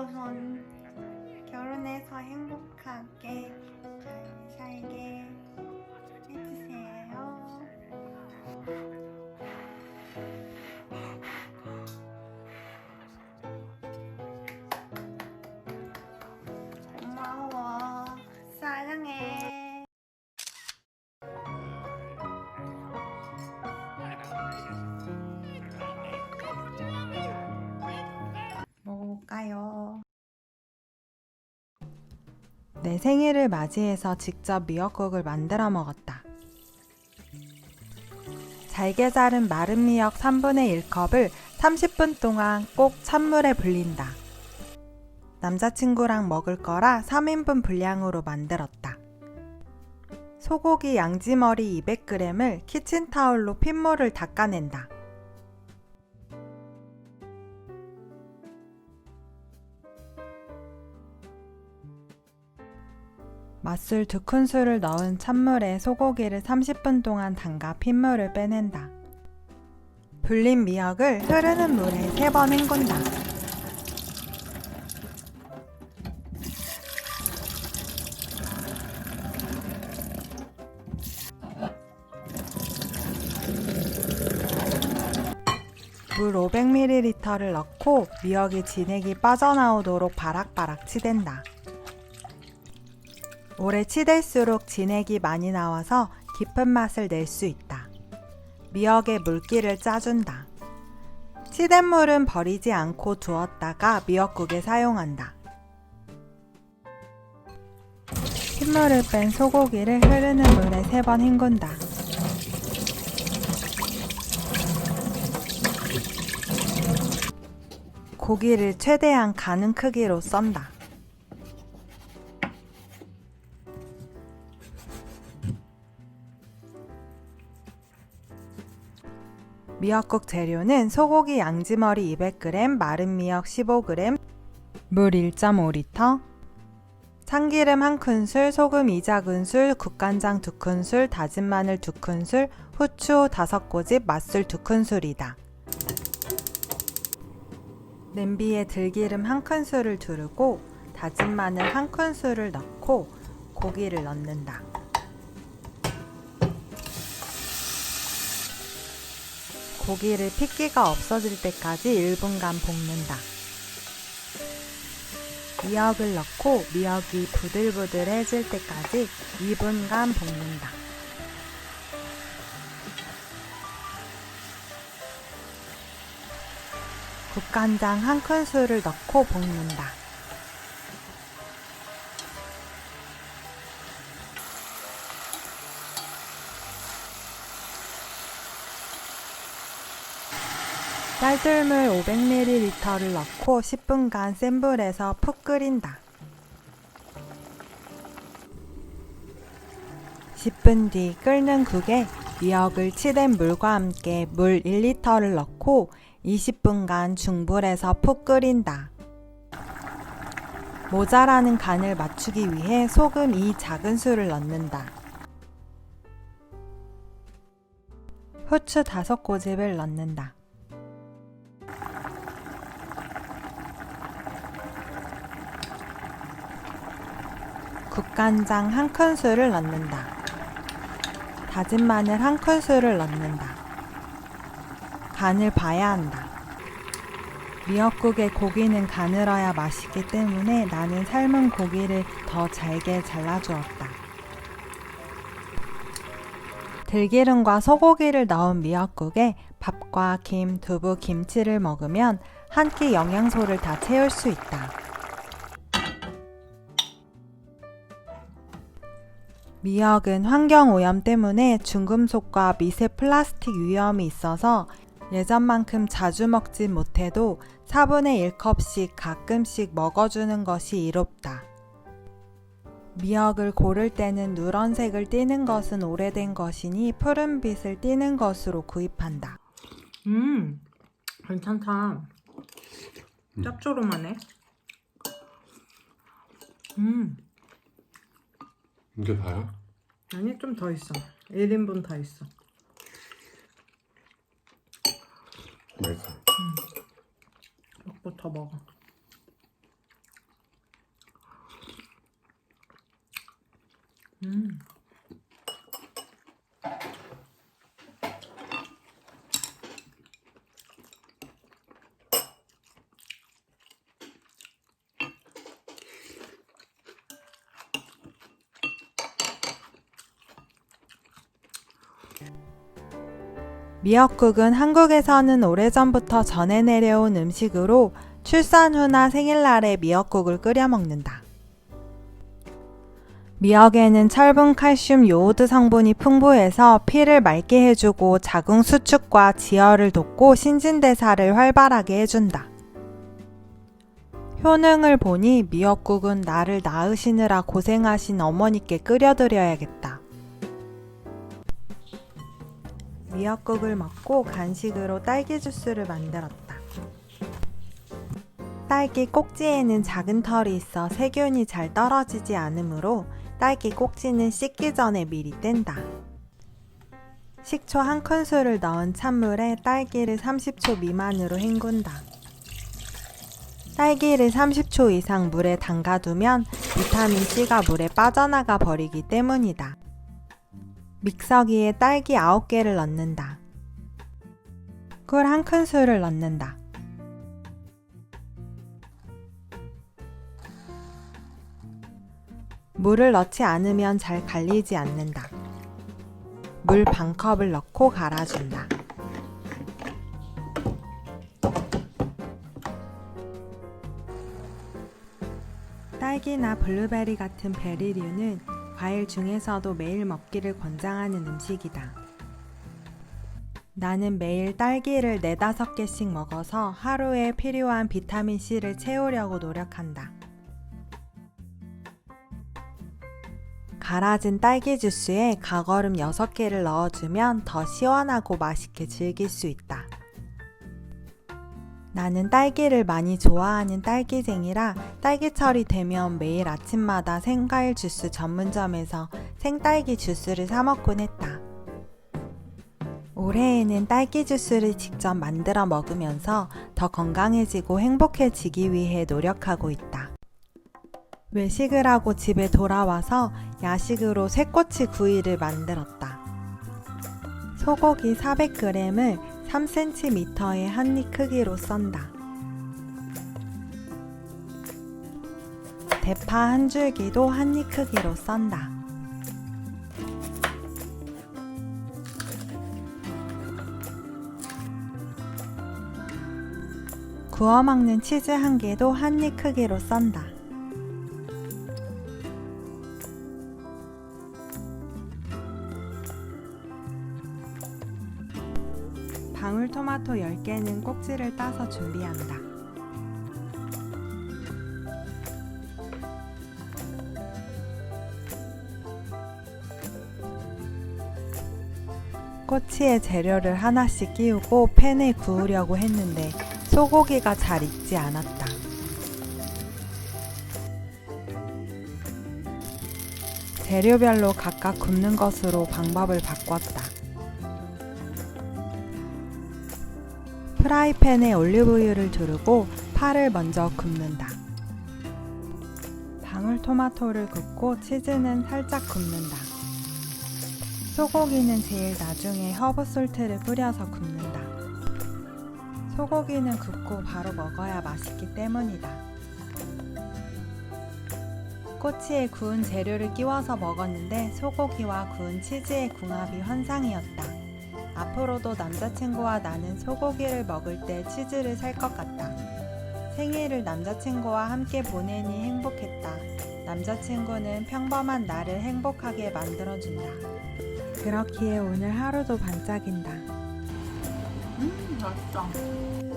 우주선 결혼해서 행복하게 잘 살게 내 생일을 맞이해서 직접 미역국을 만들어 먹었다. 잘게 자른 마른 미역 3분의 1컵을 30분 동안 꼭 찬물에 불린다. 남자친구랑 먹을 거라 3인분 분량으로 만들었다. 소고기 양지머리 200g을 키친타올로 핏물을 닦아낸다. 맛술 두 큰술을 넣은 찬물에 소고기를 30분 동안 담가 핏물을 빼낸다. 불린 미역을 흐르는 물에 3번 헹군다. 물 500ml를 넣고 미역이 진액이 빠져나오도록 바락바락 치댄다. 오래 치댈수록 진액이 많이 나와서 깊은 맛을 낼 수 있다. 미역의 물기를 짜준다. 치댄 물은 버리지 않고 두었다가 미역국에 사용한다. 핏물을 뺀 소고기를 흐르는 물에 세 번 헹군다. 고기를 최대한 가는 크기로 썬다. 미역국 재료는 소고기 양지머리 200g, 마른 미역 15g, 물 1.5리터, 참기름 1큰술, 소금 2작은술, 국간장 2큰술, 다진 마늘 2큰술, 후추 5꼬집, 맛술 2큰술이다. 냄비에 들기름 1큰술을 두르고 다진 마늘 1큰술을 넣고 고기를 넣는다. 고기를 핏기가 없어질 때까지 1분간 볶는다. 미역을 넣고 미역이 부들부들해질 때까지 2분간 볶는다. 국간장 한 큰술을 넣고 볶는다. 쌀뜨물 500ml를 넣고 10분간 센 불에서 푹 끓인다. 10분 뒤 끓는 국에 미역을 치댄 물과 함께 물 1리터를 넣고 20분간 중불에서 푹 끓인다. 모자라는 간을 맞추기 위해 소금 2 작은 술을 넣는다. 후추 5꼬집을 넣는다. 국간장 한 큰술을 넣는다. 다진 마늘 한 큰술을 넣는다. 간을 봐야 한다. 미역국의 고기는 가늘어야 맛있기 때문에 나는 삶은 고기를 더 잘게 잘라주었다. 들기름과 소고기를 넣은 미역국에 밥과 김, 두부, 김치를 먹으면 한 끼 영양소를 다 채울 수 있다. 미역은 환경오염 때문에 중금속과 미세 플라스틱 위험이 있어서 예전만큼 자주 먹진 못해도 4분의 1컵씩 가끔씩 먹어주는 것이 이롭다. 미역을 고를 때는 누런색을 띠는 것은 오래된 것이니 푸른빛을 띠는 것으로 구입한다. 음, 괜찮다. 짭조름하네. 음. 이게 다야? 아니 좀 더 있어. 1인분 더 있어. 맛있어. 먹고 더 먹어. 음. 미역국은 한국에서는 오래전부터 전해 내려온 음식으로 출산 후나 생일날에 미역국을 끓여 먹는다. 미역에는 철분, 칼슘, 요오드 성분이 풍부해서 피를 맑게 해주고 자궁 수축과 지혈을 돕고 신진대사를 활발하게 해준다. 효능을 보니 미역국은 나를 낳으시느라 고생하신 어머니께 끓여드려야겠다. 미역국을 먹고 간식으로 딸기 주스를 만들었다. 딸기 꼭지에는 작은 털이 있어 세균이 잘 떨어지지 않으므로 딸기 꼭지는 씻기 전에 미리 뗀다. 식초 한 큰술을 넣은 찬물에 딸기를 30초 미만으로 헹군다. 딸기를 30초 이상 물에 담가두면 비타민 C가 물에 빠져나가 버리기 때문이다. 믹서기에 딸기 9개를 넣는다. 꿀 한 큰술을 넣는다. 물을 넣지 않으면 잘 갈리지 않는다. 물 반 컵을 넣고 갈아준다. 딸기나 블루베리 같은 베리류는 과일 중에서도 매일 먹기를 권장하는 음식이다. 나는 매일 딸기를 네다섯 개씩 먹어서 하루에 필요한 비타민C를 채우려고 노력한다. 갈아진 딸기 주스에 가거름 6개를 넣어주면 더 시원하고 맛있게 즐길 수 있다. 나는 딸기를 많이 좋아하는 딸기쟁이라 딸기철이 되면 매일 아침마다 생과일 주스 전문점에서 생딸기 주스를 사 먹곤 했다. 올해에는 딸기 주스를 직접 만들어 먹으면서 더 건강해지고 행복해지기 위해 노력하고 있다. 외식을 하고 집에 돌아와서 야식으로 새꼬치 구이를 만들었다. 소고기 400g을 3cm의 한입 크기로 썬다. 대파 한 줄기도 한입 크기로 썬다. 구워 먹는 치즈 한 개도 한입 크기로 썬다. 토마토 10개는 꼭지를 따서 준비한다. 꼬치에 재료를 하나씩 끼우고 팬에 구우려고 했는데 소고기가 잘 익지 않았다. 재료별로 각각 굽는 것으로 방법을 바꿨다. 프라이팬에 올리브유를 두르고 파를 먼저 굽는다. 방울토마토를 굽고 치즈는 살짝 굽는다. 소고기는 제일 나중에 허브솔트를 뿌려서 굽는다. 소고기는 굽고 바로 먹어야 맛있기 때문이다. 꼬치에 구운 재료를 끼워서 먹었는데 소고기와 구운 치즈의 궁합이 환상이었다. 앞으로도 남자친구와 나는 소고기를 먹을 때 치즈를 살 것 같다. 생일을 남자친구와 함께 보내니 행복했다. 남자친구는 평범한 나를 행복하게 만들어준다. 그렇기에 오늘 하루도 반짝인다. 음, 맛있다.